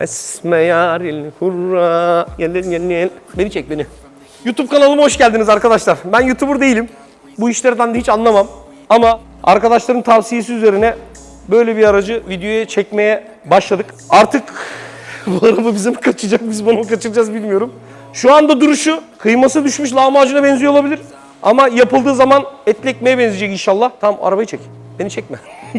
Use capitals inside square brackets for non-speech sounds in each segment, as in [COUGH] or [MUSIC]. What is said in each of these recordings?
Esme yaril hurra. Gel gel. Beni çek beni. YouTube kanalıma hoş geldiniz arkadaşlar. Ben YouTuber değilim. Bu işlerden de hiç anlamam. Ama arkadaşların tavsiyesi üzerine böyle bir aracı videoya çekmeye başladık. Artık [LAUGHS] bu araba bize mi kaçacak, biz bunu mu kaçıracağız bilmiyorum. Şu anda duruşu kıyması düşmüş lahmacuna benziyor olabilir. Ama yapıldığı zaman etli ekmeğe benzeyecek inşallah. Tamam arabayı çek. Beni çekme. [LAUGHS]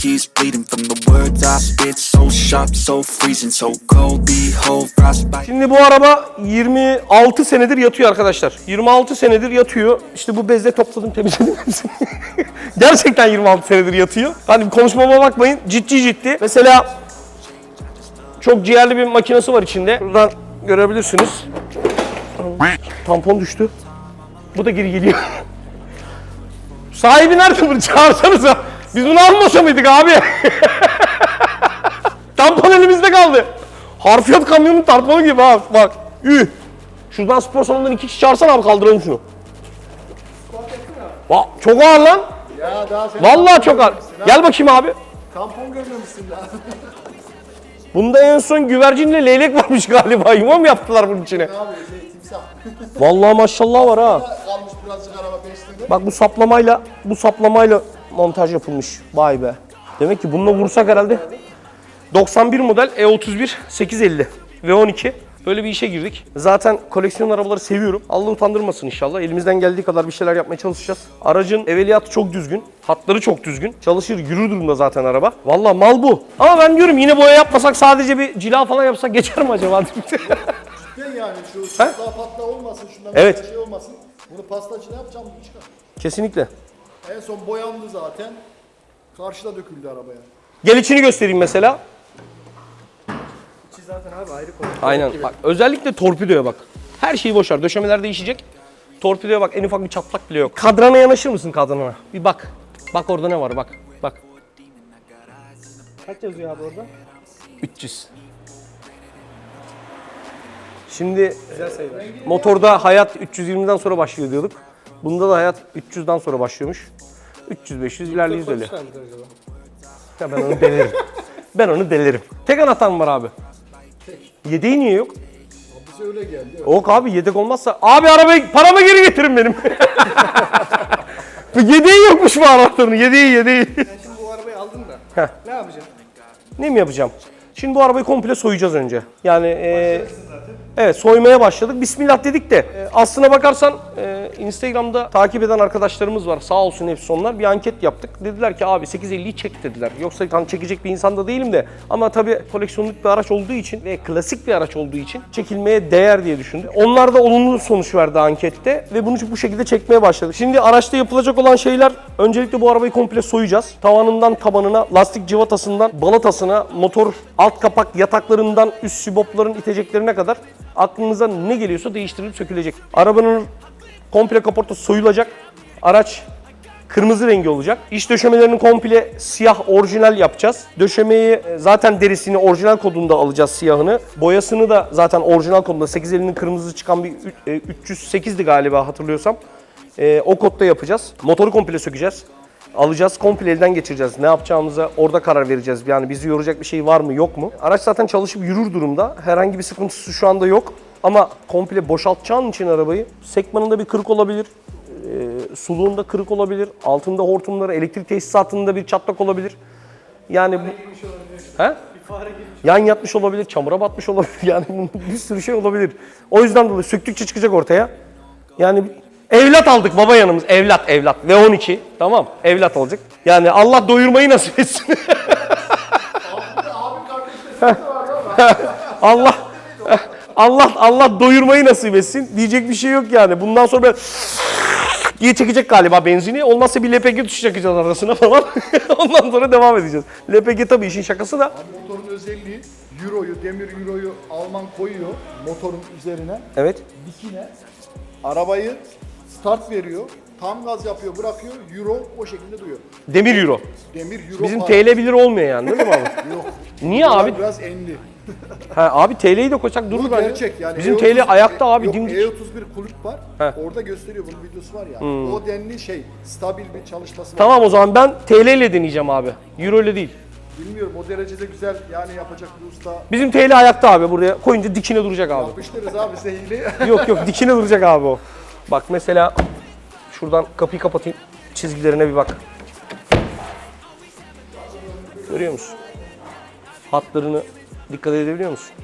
keeps bleeding from the words I spit. So sharp, so freezing, so cold. Behold, frostbite. Şimdi bu araba 26 senedir yatıyor arkadaşlar. 26 senedir yatıyor. İşte bu bezle topladım temizledim. [LAUGHS] Gerçekten 26 senedir yatıyor. Hani konuşmama bakmayın ciddi ciddi. Mesela çok ciğerli bir makinesi var içinde. Buradan görebilirsiniz. Tampon düştü. Bu da geri geliyor. [LAUGHS] Sahibi nerede bunu çağırsanıza. Biz bunu almasa mıydık abi? [LAUGHS] Tampon elimizde kaldı. Harfiyat kamyonun tamponu gibi ha bak. Üh. Şuradan spor salonundan iki kişi çağırsana abi kaldıralım şunu. Bak çok ağır lan. Ya daha sen Vallahi çok ağır. Gel bakayım abi. tampon görmemişsin daha. Bunda en son güvercinle leylek varmış galiba. Yuva mı yaptılar bunun içine? Abi şey timsah. Vallahi maşallah var ha. Kalmış birazcık araba peşinde. Bak bu saplamayla bu saplamayla montaj yapılmış. Vay be. Demek ki bununla vursak herhalde 91 model E E31 850 ve 12 Böyle bir işe girdik. Zaten koleksiyon arabaları seviyorum. Allah utandırmasın inşallah. Elimizden geldiği kadar bir şeyler yapmaya çalışacağız. Aracın evveliyatı çok düzgün. Hatları çok düzgün. Çalışır, yürür durumda zaten araba. Vallahi mal bu. Ama ben diyorum yine boya yapmasak sadece bir cila falan yapsak geçer mi acaba? [LAUGHS] Ben yani şu patla patla olmasın şundan Evet. şey olmasın. Bunu pastacı ne yapacağım bunu çıkar. Kesinlikle. En son boyandı zaten. Karşıda döküldü arabaya. Gel içini göstereyim mesela. Aynen. Bak özellikle torpidoya bak. Her şeyi boşver. Döşemeler değişecek. Torpidoya bak en ufak bir çatlak bile yok. Kadrana yanaşır mısın kadrana? Bir bak. Bak orada ne var bak. Bak. Kaç yazıyor abi orada? 300. Şimdi e, motorda hayat 320'den sonra başlıyor diyorduk. Bunda da hayat 300'den sonra başlıyormuş. 300-500 ilerliyoruz öyle. Ya ben onu delerim. ben onu delerim. Tek anahtar mı var abi? Yedeği niye yok? Bize öyle geldi. Yok abi yedek olmazsa... Abi arabayı, paramı geri getirin benim. [LAUGHS] Yedeği yokmuş bu anahtarın. Yedeği, yedeği. Sen şimdi bu arabayı aldın da Heh. ne yapacaksın? ne mi yapacağım? Şimdi bu arabayı komple soyacağız önce. Yani e, evet soymaya başladık. Bismillah dedik de e, aslına bakarsan e, Instagram'da takip eden arkadaşlarımız var. Sağ olsun hepsi onlar. Bir anket yaptık. Dediler ki abi 850'yi çek dediler. Yoksa tam çekecek bir insan da değilim de. Ama tabii koleksiyonluk bir araç olduğu için ve klasik bir araç olduğu için çekilmeye değer diye düşündük. Onlar da olumlu sonuç verdi ankette ve bunu bu şekilde çekmeye başladık. Şimdi araçta yapılacak olan şeyler öncelikle bu arabayı komple soyacağız. Tavanından tabanına, lastik cıvatasından balatasına, motor alt kapak yataklarından üst sibopların iteceklerine kadar aklınıza ne geliyorsa değiştirilip sökülecek. Arabanın komple kaportası soyulacak. Araç kırmızı rengi olacak. İç döşemelerini komple siyah orijinal yapacağız. Döşemeyi e, zaten derisini orijinal kodunda alacağız siyahını. Boyasını da zaten orijinal kodunda 850'nin kırmızı çıkan bir ü- e, 308'di galiba hatırlıyorsam. E, o kodda yapacağız. Motoru komple sökeceğiz. Alacağız, komple elden geçireceğiz. Ne yapacağımıza orada karar vereceğiz. Yani bizi yoracak bir şey var mı, yok mu? Araç zaten çalışıp yürür durumda. Herhangi bir sıkıntısı şu anda yok. Ama komple boşaltacağın için arabayı sekmanında bir kırık olabilir, e, suluğunda kırık olabilir, altında hortumları, elektrik tesisatında bir çatlak olabilir. Yani bu... He? Yan yatmış olabilir, çamura batmış olabilir. [LAUGHS] Yani bir sürü şey olabilir. O yüzden dolayı söktükçe çıkacak ortaya. Yani evlat aldık baba yanımız. Evlat, evlat. Ve 12. Tamam. Evlat olacak. Yani Allah doyurmayı nasip etsin. [LAUGHS] Allah Allah Allah doyurmayı nasip etsin. Diyecek bir şey yok yani. Bundan sonra böyle [LAUGHS] diye çekecek galiba benzini. Olmazsa bir LPG çakacağız arasına falan. [LAUGHS] Ondan sonra devam edeceğiz. LPG tabii işin şakası da. Motorun özelliği Euro'yu, demir Euro'yu Alman koyuyor motorun üzerine. Evet. Dikine. Arabayı start veriyor. Tam gaz yapıyor, bırakıyor. Euro o şekilde duruyor. Demir euro. Demir euro Bizim. TL 1 lira olmuyor yani değil mi abi? [LAUGHS] Yok. Niye Dolar abi? Biraz enli. [LAUGHS] Ha, abi TL'yi de koysak durur bence. gerçek yani. Bizim E30 TL ayakta abi Yok, dimdik. E31 kulüp var. He. Hmm. Orada gösteriyor bunun videosu var ya. O denli şey stabil bir çalışması var. Tamam o zaman ben TL ile deneyeceğim abi. Euro ile değil. Bilmiyorum o derecede güzel yani yapacak bir usta. Bizim TL ayakta abi buraya koyunca dikine duracak abi. Yapıştırırız abi size hile. yok yok dikine duracak abi o. [LAUGHS] Bak mesela şuradan kapıyı kapatayım. Çizgilerine bir bak. Görüyor musun? Hatlarını dikkat edebiliyor musun?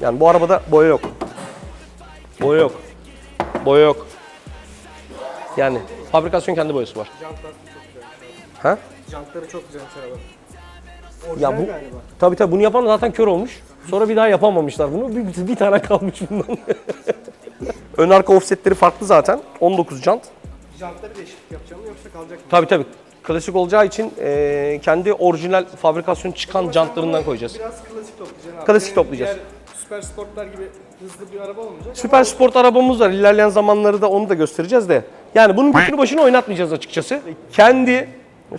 Yani bu arabada boya yok. Boya yok. Boya yok. Yani fabrikasyon kendi boyası var. Jantlar çok güzel. Ha? Jantları çok güzel araba. Ya bu galiba. tabii tabii bunu yapan zaten kör olmuş. Sonra bir daha yapamamışlar bunu. Bir, bir tane kalmış bundan. [LAUGHS] Ön arka offsetleri farklı zaten. 19 jant. Jantları değişiklik yapacağım yoksa kalacak mı? Tabii tabii. Klasik olacağı için eee, kendi orijinal fabrikasyon çıkan jantlarından koyacağız. Biraz klasik toplayacaksın abi. Klasik toplayacağız. Diğer süper sportlar gibi hızlı bir araba olmayacak. Süper sport arabamız var. İlerleyen zamanları da onu da göstereceğiz de. Yani bunun bütünü başına oynatmayacağız açıkçası. Kendi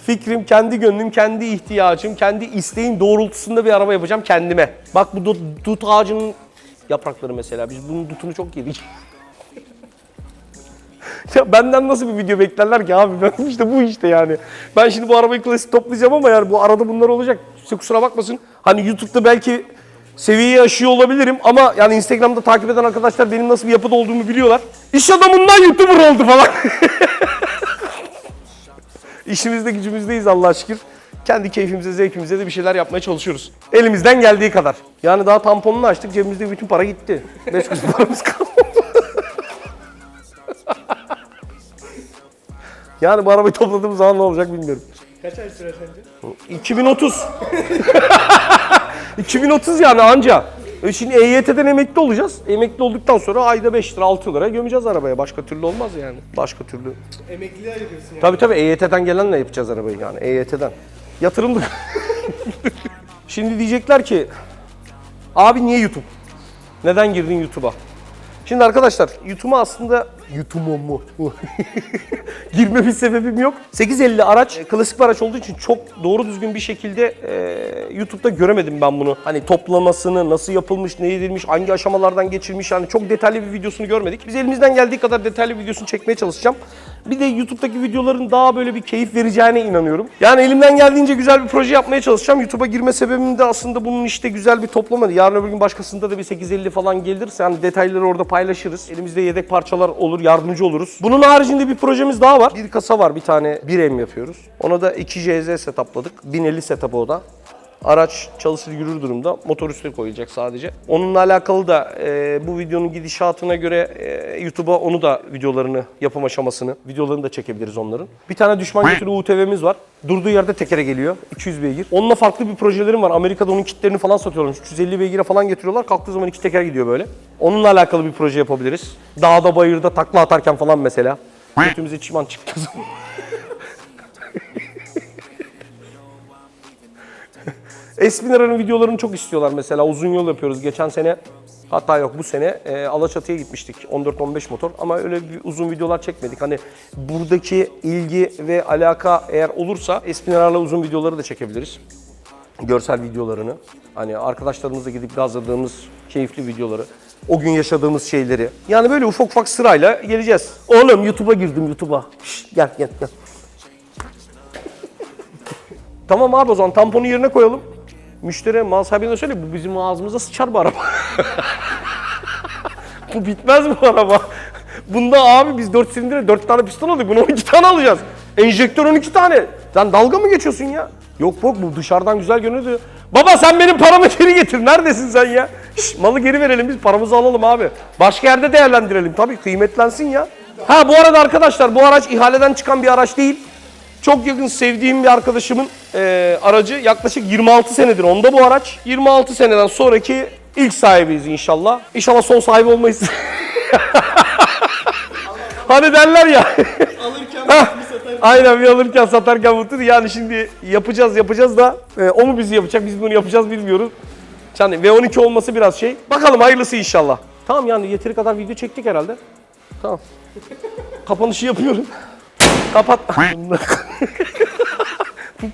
fikrim, kendi gönlüm, kendi ihtiyacım, kendi isteğim doğrultusunda bir araba yapacağım kendime. Bak bu dut, dut ağacının yaprakları mesela. Biz bunun dutunu çok yedik. [LAUGHS] ya benden nasıl bir video beklerler ki abi? [LAUGHS] Ben işte bu işte yani. Ben şimdi bu arabayı klasik toplayacağım ama yani bu arada bunlar olacak. Size kusura bakmasın. Hani YouTube'da belki seviyeyi aşıyor olabilirim ama yani Instagram'da takip eden arkadaşlar benim nasıl bir yapıda olduğumu biliyorlar. İş adamından YouTuber oldu falan. [LAUGHS] İşimizde gücümüzdeyiz Allah'a şükür. Kendi keyfimize, zevkimize de bir şeyler yapmaya çalışıyoruz. Elimizden geldiği kadar. Yani daha tamponunu açtık, cebimizde bütün para gitti. Beş kuruş paramız kalmadı. Yani bu arabayı topladığımız zaman ne olacak bilmiyorum. Kaç ay sürer sence? 2030. 2030 [LAUGHS] yani anca. E şimdi EYT'den emekli olacağız. Emekli olduktan sonra ayda 5 lira 6 lira gömeceğiz arabaya. Başka türlü olmaz yani. Başka türlü. Emekliliğe yapıyorsun yani. Tabii tabii EYT'den gelenle yapacağız arabayı yani EYT'den. Yatırımlık. [LAUGHS] Şimdi diyecekler ki abi niye YouTube? Neden girdin YouTube'a? Şimdi arkadaşlar YouTube'a aslında YouTube'a mu? [LAUGHS] Girme bir sebebim yok. 850 araç e, klasik bir araç olduğu için çok doğru düzgün bir şekilde e, YouTube'da göremedim ben bunu. Hani toplamasını, nasıl yapılmış, ne edilmiş, hangi aşamalardan geçilmiş yani çok detaylı bir videosunu görmedik. Biz elimizden geldiği kadar detaylı videosunu çekmeye çalışacağım. Bir de YouTube'daki videoların daha böyle bir keyif vereceğine inanıyorum. Yani elimden geldiğince güzel bir proje yapmaya çalışacağım. YouTube'a girme sebebim de aslında bunun işte güzel bir toplama. Yarın öbür gün başkasında da bir 850 falan gelirse yani detayları orada paylaşırız. Elimizde yedek parçalar olur, yardımcı oluruz. Bunun haricinde bir projemiz daha var. Bir kasa var, bir tane 1M yapıyoruz. Ona da 2 JZ setup'ladık. 1050 setup'ı o da. Araç çalışır yürür durumda. Motor üstüne koyulacak sadece. Onunla alakalı da e, bu videonun gidişatına göre e, YouTube'a onu da videolarını, yapım aşamasını, videolarını da çekebiliriz onların. Bir tane düşman götürü UTV'miz var. Durduğu yerde tekere geliyor. 200 beygir. Onunla farklı bir projelerim var. Amerika'da onun kitlerini falan satıyorlar. 350 beygire falan getiriyorlar. Kalktığı zaman iki teker gidiyor böyle. Onunla alakalı bir proje yapabiliriz. Dağda bayırda takla atarken falan mesela. Götümüze çiman çıktığı zaman. Espinar'ın videolarını çok istiyorlar mesela. Uzun yol yapıyoruz. Geçen sene hatta yok bu sene e, Alaçatı'ya gitmiştik. 14-15 motor ama öyle bir uzun videolar çekmedik. Hani buradaki ilgi ve alaka eğer olursa Espinar'la uzun videoları da çekebiliriz. Görsel videolarını. Hani arkadaşlarımızla gidip gazladığımız keyifli videoları. O gün yaşadığımız şeyleri. Yani böyle ufak ufak sırayla geleceğiz. Oğlum YouTube'a girdim YouTube'a. Gel gel gel. [LAUGHS] Tamam abi o zaman tamponu yerine koyalım. Müşteri mal sahibine söyle bu bizim ağzımıza sıçar bu araba. [LAUGHS] bu bitmez bu araba. Bunda abi biz 4 silindire 4 tane piston aldık. Bunu 12 tane alacağız. Enjektör 12 tane. Sen dalga mı geçiyorsun ya? Yok yok bu dışarıdan güzel görünüyor. Baba sen benim paramı geri getir. Neredesin sen ya? Şş, malı geri verelim biz paramızı alalım abi. Başka yerde değerlendirelim tabii kıymetlensin ya. Ha bu arada arkadaşlar bu araç ihaleden çıkan bir araç değil. Çok yakın sevdiğim bir arkadaşımın eee, aracı yaklaşık 26 senedir onda bu araç. 26 seneden sonraki ilk sahibiyiz inşallah. İnşallah son sahibi olmayız. [LAUGHS] hani derler ya. Alırken. [LAUGHS] Aynen bir alırken satarken mutlu. Yani şimdi yapacağız yapacağız da e, o mu bizi yapacak biz bunu yapacağız bilmiyoruz. Yani V12 olması biraz şey. Bakalım hayırlısı inşallah. Tamam yani yeteri kadar video çektik herhalde. Tamam. Kapanışı yapıyorum. Kapat.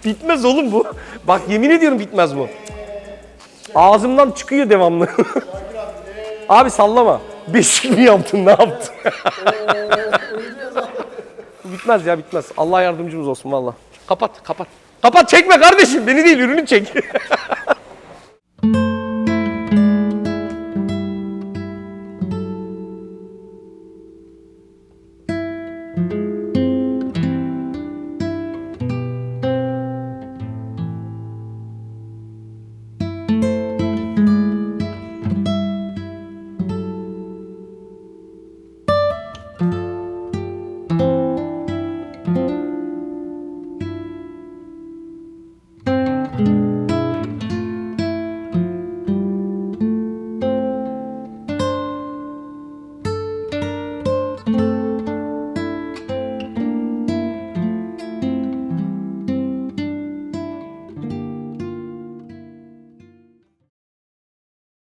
bitmez oğlum bu. Bak yemin ediyorum bitmez bu. Ağzımdan çıkıyor devamlı. Abi sallama. Beşik mi yaptın ne yaptın? bitmez ya bitmez. Allah yardımcımız olsun valla. Kapat kapat. Kapat çekme kardeşim beni değil ürünü çek.